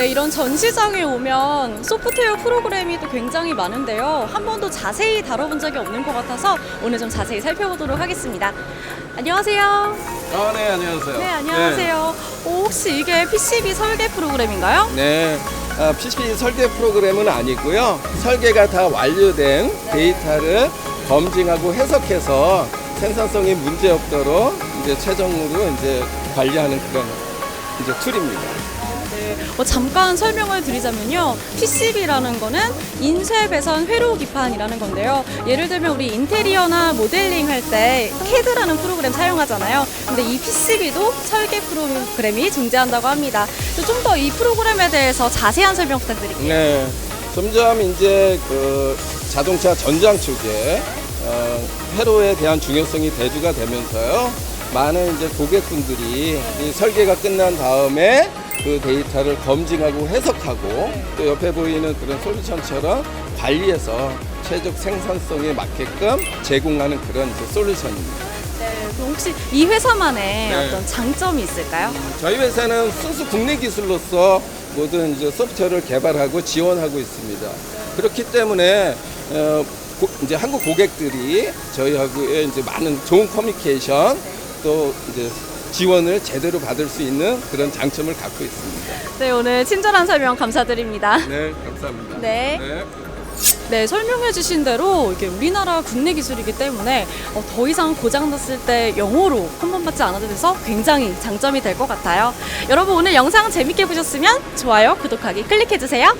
이런 전시장에 오면 소프트웨어 프로그램이 또 굉장히 많은데요. 한 번도 자세히 다뤄본 적이 없는 것 같아서 오늘 좀 자세히 살펴보도록 하겠습니다. 안녕하세요. 아, 네, 안녕하세요. 네, 안녕하세요. 어, 혹시 이게 PCB 설계 프로그램인가요? 네. 아, PCB 설계 프로그램은 아니고요. 설계가 다 완료된 데이터를 검증하고 해석해서 생산성이 문제 없도록 이제 최종으로 이제 관리하는 그런 이제 툴입니다. 네, 어, 잠깐 설명을 드리자면요. PCB라는 거는 인쇄 배선 회로 기판이라는 건데요. 예를 들면 우리 인테리어나 모델링 할 때 CAD라는 프로그램 사용하잖아요. 근데 이 PCB도 설계 프로그램이 존재한다고 합니다. 좀 더 이 프로그램에 대해서 자세한 설명 부탁드릴게요. 네. 점점 이제 그 자동차 전장 쪽에 어, 회로에 대한 중요성이 대두가 되면서요. 많은 이제 고객분들이 이 설계가 끝난 다음에 그 데이터를 검증하고 해석하고 또 옆에 보이는 그런 솔루션처럼 관리해서 최적 생산성에 맞게끔 제공하는 그런 이제 솔루션입니다. 네, 그럼 혹시 이 회사만의 네. 어떤 장점이 있을까요? 저희 회사는 순수 국내 기술로서 모든 이제 소프트웨어를 개발하고 지원하고 있습니다. 그렇기 때문에 어, 고- 이제 한국 고객들이 저희하고의 이제 많은 좋은 커뮤니케이션 또 이제 지원을 제대로 받을 수 있는 그런 장점을 갖고 있습니다. 네, 오늘 친절한 설명 감사드립니다. 네, 감사합니다. 네. 네. 네, 설명해 주신 대로 이게 우리나라 국내 기술이기 때문에 어, 더 이상 고장났을 때 영어로 한번받지 않아도 돼서 굉장히 장점이 될 것 같아요. 여러분 오늘 영상 재밌게 보셨으면 좋아요, 구독하기 클릭해 주세요.